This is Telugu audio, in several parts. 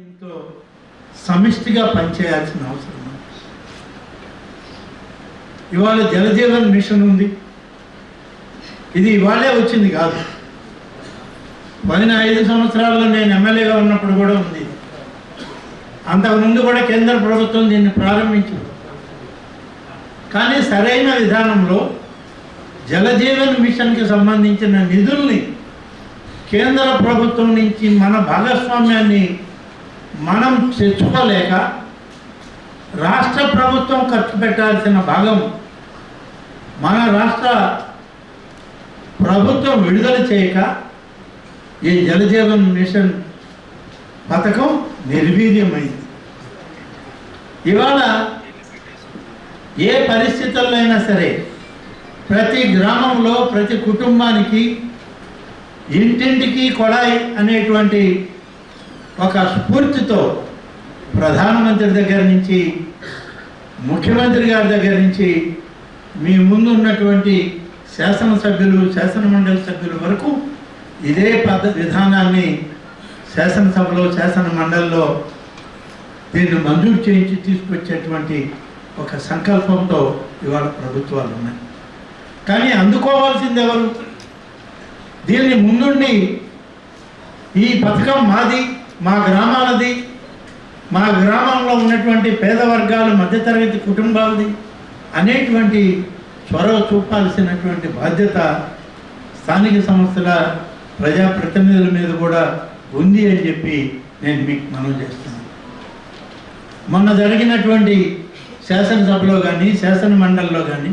దీంతో సమిష్టిగా పనిచేయాల్సిన అవసరం ఇవాళ జలజీవన్ మిషన్ ఉంది. ఇది ఇవాళే వచ్చింది కాదు. పోయిన ఐదు సంవత్సరాల్లో నేను ఎమ్మెల్యేగా ఉన్నప్పుడు కూడా ఉంది. అంతకుముందు కూడా కేంద్ర ప్రభుత్వం దీన్ని ప్రారంభించింది. కానీ సరైన విధానంలో జలజీవన్ మిషన్కి సంబంధించిన నిధుల్ని కేంద్ర ప్రభుత్వం నుంచి మన భాగస్వామ్యాన్ని మనం తెచ్చుకోలేక రాష్ట్ర ప్రభుత్వం ఖర్చు పెట్టాల్సిన భాగం మన రాష్ట్ర ప్రభుత్వం విడుదల చేయక ఈ జలజీవన్ మిషన్ పథకం నిర్వీర్యమైంది. ఇవాళ ఏ పరిస్థితుల్లో అయినా సరే ప్రతి గ్రామంలో ప్రతి కుటుంబానికి ఇంటింటికి కొడాయి అనేటువంటి ఒక స్ఫూర్తితో ప్రధానమంత్రి దగ్గర నుంచి ముఖ్యమంత్రి గారి దగ్గర నుంచి మీ ముందు ఉన్నటువంటి శాసనసభ్యులు శాసనమండలి సభ్యుల వరకు ఇదే పద్ధ విధానాన్ని శాసనసభలో శాసన మండలిలో దీన్ని మంజూరు చేయించి తీసుకొచ్చేటువంటి ఒక సంకల్పంతో ఇవాళ ప్రభుత్వాలు ఉన్నాయి. కానీ అందుకోవాల్సింది ఎవరు? దీన్ని ముందుండి ఈ పథకం మాది. మా గ్రామాలది మా గ్రామంలో ఉన్నటువంటి పేద వర్గాలు మధ్యతరగతి కుటుంబాలది అనేటువంటి చొరవ చూపాల్సినటువంటి బాధ్యత స్థానిక సంస్థల ప్రజాప్రతినిధుల మీద కూడా ఉంది అని చెప్పి నేను మీకు మనం చేస్తున్నాను. మొన్న జరిగినటువంటి శాసనసభలో కానీ శాసన మండలిలో కానీ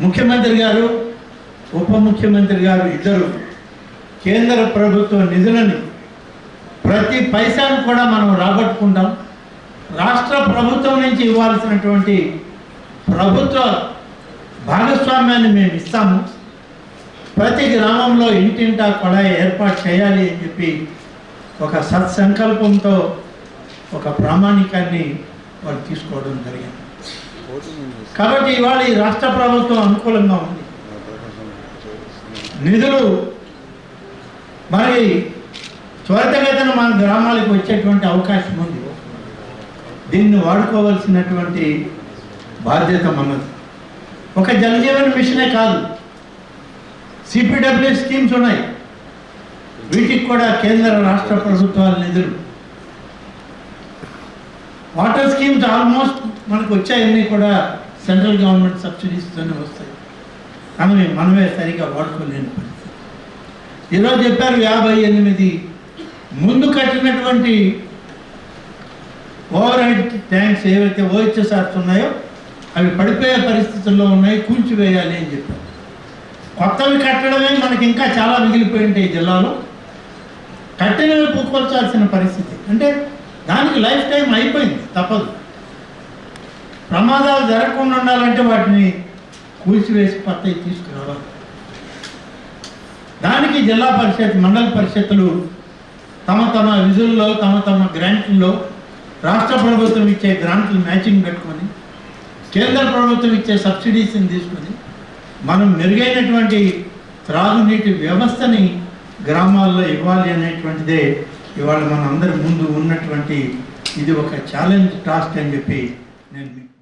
ముఖ్యమంత్రి గారు ఉప ముఖ్యమంత్రి గారు ఇద్దరు కేంద్ర ప్రభుత్వ నిధులని ప్రతి పైసాను కూడా మనం రాబట్టుకుంటాం రాష్ట్ర ప్రభుత్వం నుంచి ఇవ్వాల్సినటువంటి ప్రభుత్వ భాగస్వామ్యాన్ని మేము ఇస్తాము. ప్రతి గ్రామంలో ఇంటింటా కూడా ఏర్పాటు చేయాలి అని చెప్పి ఒక సత్సంకల్పంతో ఒక ప్రామాణికాన్ని వాళ్ళు తీసుకోవడం జరిగింది. కాబట్టి ఇవాళ ఈ రాష్ట్ర ప్రభుత్వం అనుకూలంగా ఉంది. నిధులు మరి త్వరితగతిన మన గ్రామాలకు వచ్చేటువంటి అవకాశం ఉంది. దీన్ని వాడుకోవాల్సినటువంటి బాధ్యత మనది. ఒక జలజీవన్ మిషనే కాదు సిపిడబ్ల్యూ స్కీమ్స్ ఉన్నాయి. వీటికి కూడా కేంద్ర రాష్ట్ర ప్రభుత్వాల నిధులు. వాటర్ స్కీమ్స్ ఆల్మోస్ట్ మనకు వచ్చాయన్నీ కూడా సెంట్రల్ గవర్నమెంట్ సబ్సిడీస్తోనే వస్తాయి. కానీ మనమే సరిగా వాడుకోలేని పరిస్థితి. ఈరోజు చెప్పారు యాభై ఎనిమిది. ముందు కట్టినటువంటి ఓవర్ హెడ్ ట్యాంక్స్ ఏవైతే ఓహెచ్ఎస్ఆర్స్ ఉన్నాయో అవి పడిపోయే పరిస్థితుల్లో ఉన్నాయి కూల్చివేయాలి అని చెప్పారు. కొత్తవి కట్టడమే మనకి ఇంకా చాలా మిగిలిపోయి ఉంటాయి జిల్లాలో. కట్టినవి పూకొల్చాల్సిన పరిస్థితి. అంటే దానికి లైఫ్ టైం అయిపోయింది తప్పదు. ప్రమాదాలు జరగకుండా ఉండాలంటే వాటిని కూల్చివేసి కొత్తవి తీసుకురావాలి. దానికి జిల్లా పరిషత్ మండల పరిషత్తులు తమ తమ విధుల్లో తమ తమ గ్రాంట్లలో రాష్ట్ర ప్రభుత్వం ఇచ్చే గ్రాంట్లు మ్యాచింగ్ పెట్టుకొని కేంద్ర ప్రభుత్వం ఇచ్చే సబ్సిడీస్ని తీసుకొని మనం మెరుగైనటువంటి త్రాగునీటి వ్యవస్థని గ్రామాల్లో ఇవ్వాలి అనేటువంటిదే ఇవాళ మన అందరి ముందు ఉన్నటువంటి ఇది ఒక ఛాలెంజ్ టాస్క్ అని చెప్పి నేను మీకు